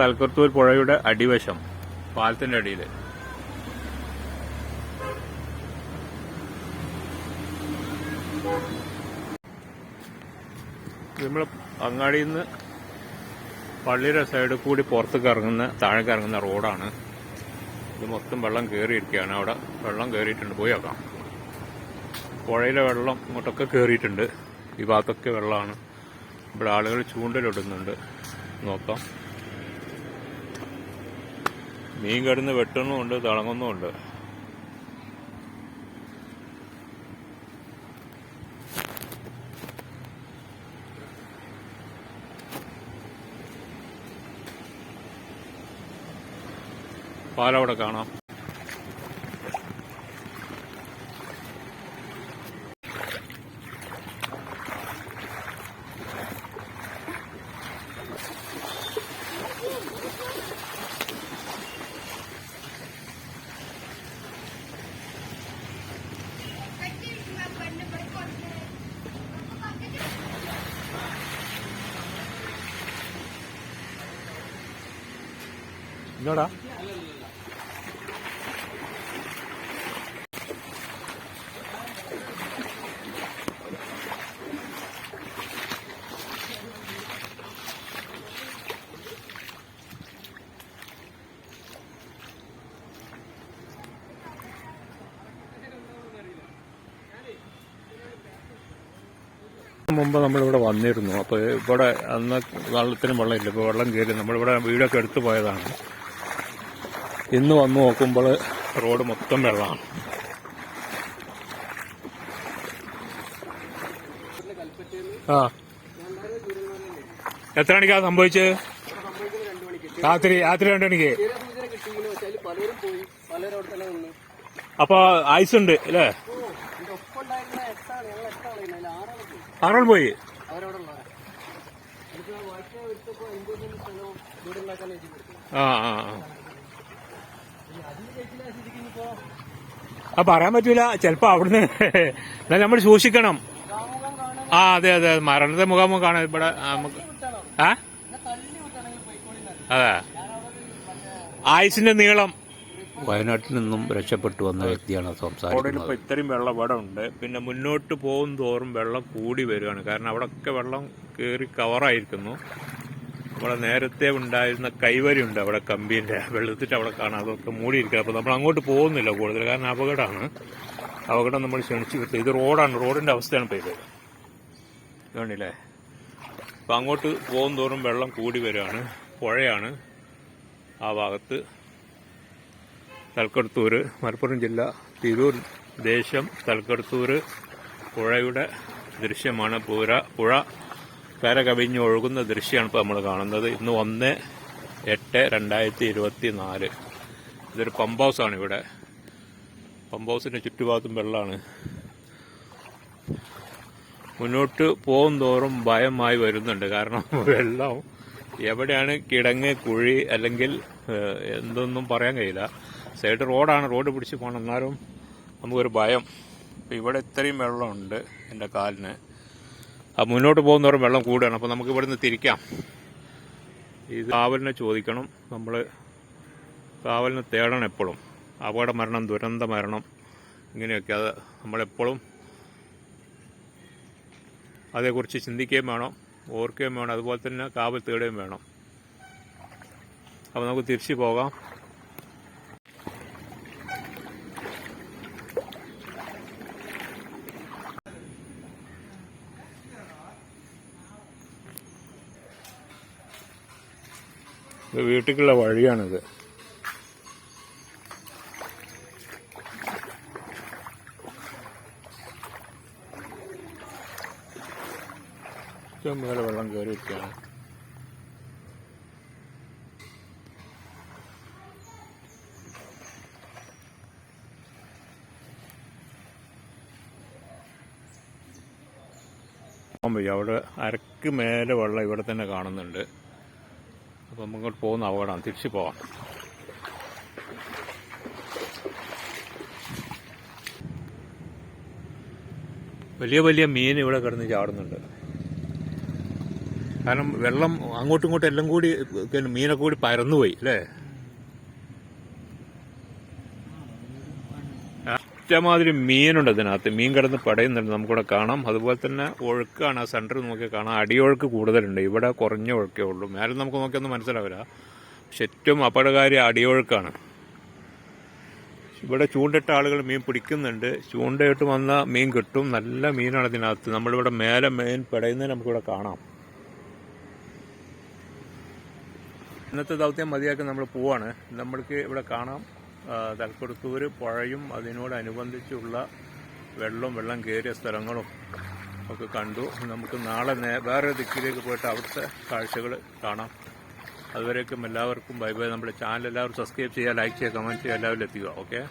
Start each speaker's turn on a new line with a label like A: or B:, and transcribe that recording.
A: തലക്കുറത്തൂർ പുഴയുടെ അടിവശം പാലത്തിന്റെ അടിയിൽ നമ്മൾ അങ്ങാടിയിൽ നിന്ന് പള്ളിയുടെ സൈഡിൽ കൂടി പുറത്തേക്ക് ഇറങ്ങുന്ന താഴേക്ക് ഇറങ്ങുന്ന റോഡാണ്. ഇത് മൊത്തം വെള്ളം കയറിയിരിക്കുകയാണ് അവിടെ വെള്ളം കയറിയിട്ടുണ്ട് പോയി നോക്കാം. പുഴയിലെ വെള്ളം ഇങ്ങോട്ടൊക്കെ കയറിയിട്ടുണ്ട് ഈ ഭാഗത്തൊക്കെ വെള്ളമാണ്. ഇവിടെ ആളുകൾ ചൂണ്ടലിടുന്നുണ്ട്. നോക്കാം. മീൻ കിടന്ന് വെട്ടണമുണ്ട് തിളങ്ങുന്നുമുണ്ട്. പാലവിടെ കാണാം. എന്നോടാ മുമ്പ് നമ്മളിവിടെ വന്നിരുന്നു. അപ്പോൾ ഇവിടെ അന്ന് വെള്ളത്തിനും വെള്ളമില്ല. ഇപ്പോൾ വെള്ളം കയറി നമ്മളിവിടെ വീടൊക്കെ എടുത്തു പോയതാണ്. ഇന്ന് വന്നു നോക്കുമ്പോൾ റോഡ് മൊത്തം വെള്ളമാണ് ആ. എത്ര മണിക്കാ സംഭവിച്ചത്? രാത്രി രാത്രി രണ്ട് മണിക്ക്. അപ്പൊ ഐസ് ഉണ്ട് അല്ലേ? ആറോൾ പോയി. ആ ആ ആ. ആ പറയാൻ പറ്റൂല. ചിലപ്പോ അവിടുന്ന് എന്നാ നമ്മൾ സൂക്ഷിക്കണം. ആ അതെ അതെ മരണത്തെ മുഖാമുഖം കാണാം. ഇവിടെ നമുക്ക് ആ? അതെ. ആയുസിന്റെ നീളം.
B: വയനാട്ടിൽ നിന്നും രക്ഷപ്പെട്ടു വന്ന വ്യക്തിയാണ് സംസാരിക്കുന്നത്.
A: ഇത്രയും വെള്ളം ഇവിടെ ഉണ്ട്. പിന്നെ മുന്നോട്ട് പോകും തോറും വെള്ളം കൂടി വരികയാണ്. കാരണം അവിടെയൊക്കെ വെള്ളം കയറി കവറായിരിക്കുന്നു നമ്മളെ നേരത്തെ ഉണ്ടായിരുന്ന കൈവരി ഉണ്ട് അവിടെ കമ്പീന്റെ വെള്ളത്തിട്ട് അവിടെ കാണാം അതൊക്കെ മൂടിയിരിക്കുക. അപ്പോൾ നമ്മൾ അങ്ങോട്ട് പോകുന്നില്ല കൂടുതൽ. കാരണം അപകടമാണ്. അപകടം നമ്മൾ ക്ഷണിച്ചു വിട്ടു. ഇത് റോഡാണ്. റോഡിന്റെ അവസ്ഥയാണ് ഇപ്പോൾ ഇത്. കണ്ടില്ലേ അപ്പം അങ്ങോട്ട് പോകും തോറും വെള്ളം കൂടി വരികയാണ്. പുഴയാണ് ആ ഭാഗത്ത്. തലക്കടത്തൂർ മലപ്പുറം ജില്ല തിരൂർ ദേശം തലക്കടത്തൂർ പുഴയുടെ ദൃശ്യമാണ്. പുര പുഴ കര കവിഞ്ഞ് ഒഴുകുന്ന ദൃശ്യമാണ് ഇപ്പോൾ നമ്മൾ കാണുന്നത്. ഇന്ന് ഒന്ന് എട്ട് രണ്ടായിരത്തി ഇരുപത്തി നാല് ഇതൊരു പമ്പ് ഹൗസാണ് ഇവിടെ പമ്പ് ഹൗസിന്റെ ചുറ്റുഭാഗത്തും വെള്ളമാണ് മുന്നോട്ട് പോകും തോറും ഭയമായി വരുന്നുണ്ട്. കാരണം വെള്ളം എവിടെയാണ് കിടങ്ങ് കുഴി അല്ലെങ്കിൽ എന്തൊന്നും പറയാൻ കഴിയില്ല. സൈഡ് റോഡാണ്. റോഡ് പിടിച്ച് പോകണം. എന്നാലും നമുക്കൊരു ഭയം. ഇവിടെ ഇത്രയും വെള്ളമുണ്ട് എന്റെ കാലിന്. മുന്നോട്ട് പോകുന്നവരും വെള്ളം കൂടുകയാണ് അപ്പോൾ നമുക്ക് ഇവിടുന്ന് തിരിക്കാം. ഇത് കാവലിനെ ചോദിക്കണം. നമ്മൾ കാവലിനെ തേടണം എപ്പോഴും. അപകട മരണം ദുരന്ത മരണം ഇങ്ങനെയൊക്കെ അത് നമ്മളെപ്പോഴും അതേക്കുറിച്ച് ചിന്തിക്കുകയും വേണം ഓർക്കുകയും വേണം. അതുപോലെ തന്നെ കാവൽ തേടുകയും വേണം. അപ്പോൾ നമുക്ക് തിരിച്ചു പോകാം. ഇത് വീട്ടിലേക്കുള്ള വഴിയാണിത്. ഏറ്റവും മേലെ വെള്ളം കയറിയിരിക്കുകയാണ്. അവിടെ അരക്ക് മേലെ വെള്ളം ഇവിടെ തന്നെ കാണുന്നുണ്ട്. അപ്പം നമുക്കോട്ട് പോകുന്ന അപകടമാണ് തിരിച്ചു പോവാം. വലിയ വലിയ മീൻ ഇവിടെ കിടന്ന് ചാടുന്നുണ്ട്. കാരണം വെള്ളം അങ്ങോട്ടും ഇങ്ങോട്ടും എല്ലാം കൂടി മീനൊക്കെ കൂടി പരന്നുപോയി അല്ലേ? ഇഷ്ടമാതിരി മീനുണ്ട് അതിനകത്ത്. മീൻ കിടന്ന് പടയുന്നുണ്ട്. നമുക്കിവിടെ കാണാം. അതുപോലെ തന്നെ ഒഴുക്കാണ്. ആ സെന്റർ നോക്കി കാണാം. അടിയൊഴുക്ക് കൂടുതലുണ്ട്. ഇവിടെ കുറഞ്ഞ ഒഴുക്കേ ഉള്ളൂ. മേലെ നമുക്ക് നോക്കിയൊന്നും മനസ്സിലാവില്ല. പക്ഷെ ഏറ്റവും അപകടകാരി അടിയൊഴുക്കാണ് ഇവിടെ ചൂണ്ടിട്ട ആളുകൾ മീൻ പിടിക്കുന്നുണ്ട്. ചൂണ്ടയിട്ട് വന്ന മീൻ കിട്ടും. നല്ല മീനാണ് ഇതിനകത്ത്. നമ്മളിവിടെ മേലെ മീൻ പിടയുന്നത് നമുക്കിവിടെ കാണാം. ഇന്നത്തെ ദൗത്യം മതിയാക്കി നമ്മൾ പോവാണ്. നമ്മൾക്ക് ഇവിടെ കാണാം. ആ, തലക്കൊടുത്തൂര് പുഴയും അതിനോടനുബന്ധിച്ചുള്ള വെള്ളം വെള്ളം കയറിയ സ്ഥലങ്ങളും ഒക്കെ കണ്ടു. നമുക്ക് നാളെ വേറെ ദിക്കിലേക്ക് പോയിട്ട് അവിടുത്തെ കാഴ്ചകൾ കാണാം. അതുവരേക്കും എല്ലാവർക്കും ബൈ ബൈ. നമ്മുടെ ചാനൽ എല്ലാവരും സബ്സ്ക്രൈബ് ചെയ്യുക ലൈക്ക് ചെയ്യുക കമന്റ് ചെയ്യുക എല്ലാവരും എത്തിക്കുക. ഓക്കെ?